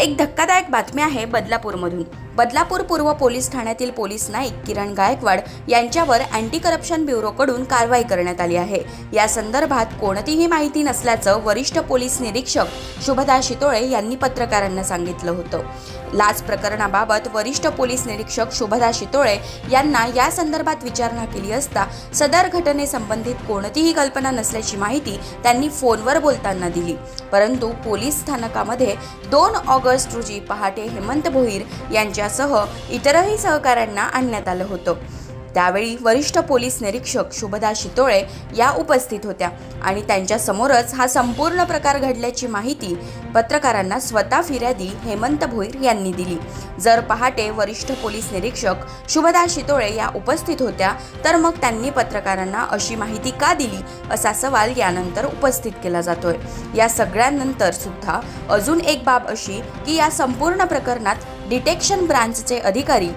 एक धक्कादायक बातमी आहे बदलापूरमधून. बदलापूर पूर्व पोलीस ठाण्यातील पोलीस नाईक किरण गायकवाड यांच्यावर अँटी करप्शन ब्युरोकडून कारवाई करण्यात आली आहे. या संदर्भात कोणतीही माहिती नसल्याचं वरिष्ठ पोलीस निरीक्षक शुभदा शितोळे यांनी पत्रकारांना सांगितलं होतं. लाच प्रकरणाबाबत वरिष्ठ पोलीस निरीक्षक शुभदा शितोळे यांना या संदर्भात विचारणा केली असता सदर घटनेसंबंधित कोणतीही कल्पना नसल्याची माहिती त्यांनी फोनवर बोलताना दिली. परंतु पोलीस स्थानकामध्ये दोन ऑगस्ट रोजी पहाटे हेमंत भोईर यांच्यासह इतरही सहकाऱ्यांना आणण्यात आलं होतं. त्यावेळी वरिष्ठ पोलीस निरीक्षक शुभदा शितोळे या उपस्थित होत्या आणि त्यांच्या समोरच हा संपूर्ण प्रकार घडल्याची माहिती पत्रकारांना स्वतः फिर्यादी हेमंत भोईर यांनी दिली. जर पहाटे वरिष्ठ पोलीस निरीक्षक शुभदा शितोळे या उपस्थित होत्या तर मग त्यांनी पत्रकारांना अशी माहिती का दिली असा सवाल यानंतर उपस्थित केला जातोय. या सगळ्यांनंतर सुद्धा अजून एक बाब अशी की या संपूर्ण प्रकरणात डिटेक्शन ब्रांचचे अधिकारी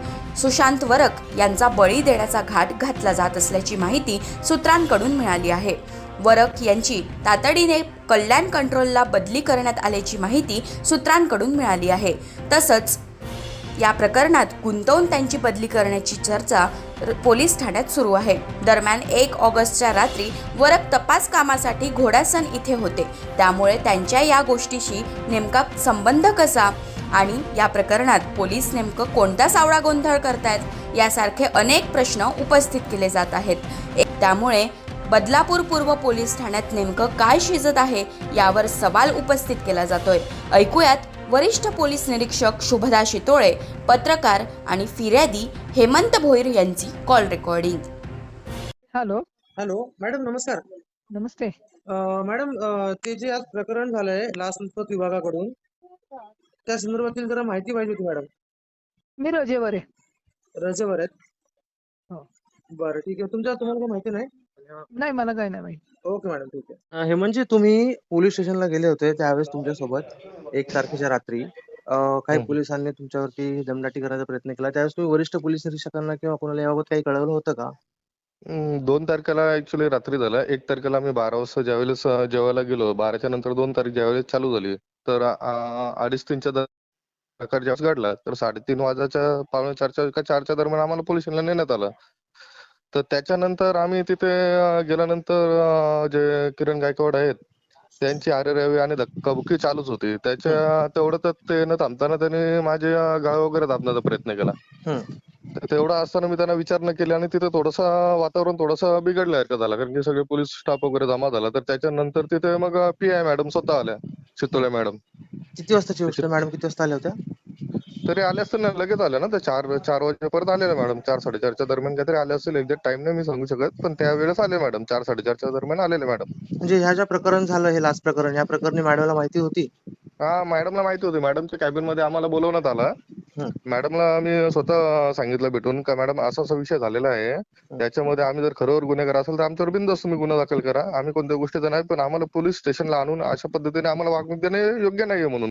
सुशांत वरक यांचा बळी देण्याचा घाट घातला जात असल्याची माहिती सूत्रांकडून मिळाली आहे. वरक यांची तातडीने कल्याण कंट्रोलला बदली करण्यात आल्याची माहिती सूत्रांकडून मिळाली आहे. तसंच या प्रकरणात गुंतवून त्यांची बदली करण्याची चर्चा पोलीस ठाण्यात सुरू आहे. दरम्यान एक ऑगस्टच्या रात्री वरक तपास कामासाठी घोडासन इथे होते. त्यामुळे त्यांच्या या गोष्टीशी नेमका संबंध कसा आणि या प्रकरणात पोलीस नेमकं कोणता सावळा गोंधळ करतायत यासारखे अनेक प्रश्न उपस्थित केले जात आहेत. एक- त्यामुळे बदलापूर पूर्व पोलीस ठाण्यात नेमकं काय शिजत आहे यावर सवाल उपस्थित केला जातोय. ऐकूयात वरिष्ठ पोलीस निरीक्षक शुभदा शितोळे पत्रकार आणि फिर्यादी हेमंत भोईर यांची call recording. Hello. Hello madam नमस्कार. नमस्ते. मॅडम ते जे आज प्रकरण झालंय लाचलुचपत विभागाकडून त्या संदर्भातील जरा माहिती पाहिजे होती मॅडम. मी रजेवर आहे रजेवर आहेत हो. बरं ठीक आहे. तुमच्या तुम्हाला काही माहिती नाही? नाही मला काही नाही माहिती. ओके मॅडम ठीक आहे. हेमंतजी तुम्ही पोलीस स्टेशनला गेले होते त्यावेळेस तुमच्यासोबत एक तारखेच्या रात्री. अं, काही हम्म. पोलिसांनी तुमच्यावरती दमदाटी करण्याचा प्रयत्न केला. त्यावेळेस तुम्ही वरिष्ठ पोलीस निरीक्षकांना किंवा कोणाला याबाबत काही कळवलं होतं का? दोन तारखेला ऍक्च्युली रात्री झालं. एक तारखेला आम्ही बारा वाजता ज्यावेळेस अं, जेवायला गेलो बाराच्या नंतर दोन तारीख ज्यावेळेस चालू झाली. तर अडीच तीनच्या दर- प्रकार ज्यावेळेस घडला तर साडेतीन वाजाच्या पावणे चारच्या का चारच्या दरम्यान आम्हाला पोलीस स्टेशनला नेण्यात आलं. तर त्याच्यानंतर आम्ही तिथे गेल्यानंतर जे किरण गायकवाड आहेत त्यांची आरेरावी आणि धक्काबुक्की चालूच होती. त्याच्या तेवढं ते न थांबताना त्यांनी माझे गाळ वगैरे दाबण्याचा प्रयत्न केला. तेवढं असताना मी त्यांना विचारणा केली आणि तिथे थोडंसं वातावरण थोडंसं बिघडल्यासारखं झालं. कारण की सगळे पोलीस स्टाफ वगैरे जमा झाला. तर त्याच्यानंतर तिथे मग पी आय मॅडम स्वतः आल्या. शितोळे मॅडम. किती वाजताची गोष्ट? मॅडम किती वाजता आल्या होत्या? तरी आले असतील ना लगेच आल्या ना. त्या चार चार वाजेपर्यंत आलेल्या मॅडम. चार साडेचारच्या दरम्यान काहीतरी आले असतील. एक्झॅक्ट टाइम नाही मी सांगू शकत. पण त्यावेळेस आले मॅडम. चार साडेचारच्या दरम्यान आलेले मॅडम. म्हणजे ह्या ज्या प्रकरण झालं हे लाच प्रकरण या प्रकरणी मॅडमला माहिती होती? हा मॅडमला माहिती होती. मॅडमच्या कॅबिनमध्ये आम्हाला बोलवण्यात आलं. मॅडमला मी स्वतः सांगितलं भेटून का मॅडम असा असा विषय झालेला आहे. त्याच्यामध्ये आम्ही जर खरोखर गुन्हेगार असेल तर आमच्यावर बिनधास्त तुम्ही गुन्हा दाखल करा. आम्ही कोणत्या गोष्टीचा नाही पण आम्हाला पोलीस स्टेशनला आणून अशा पद्धतीने आम्हाला वागणूक देणे योग्य नाहीये म्हणून.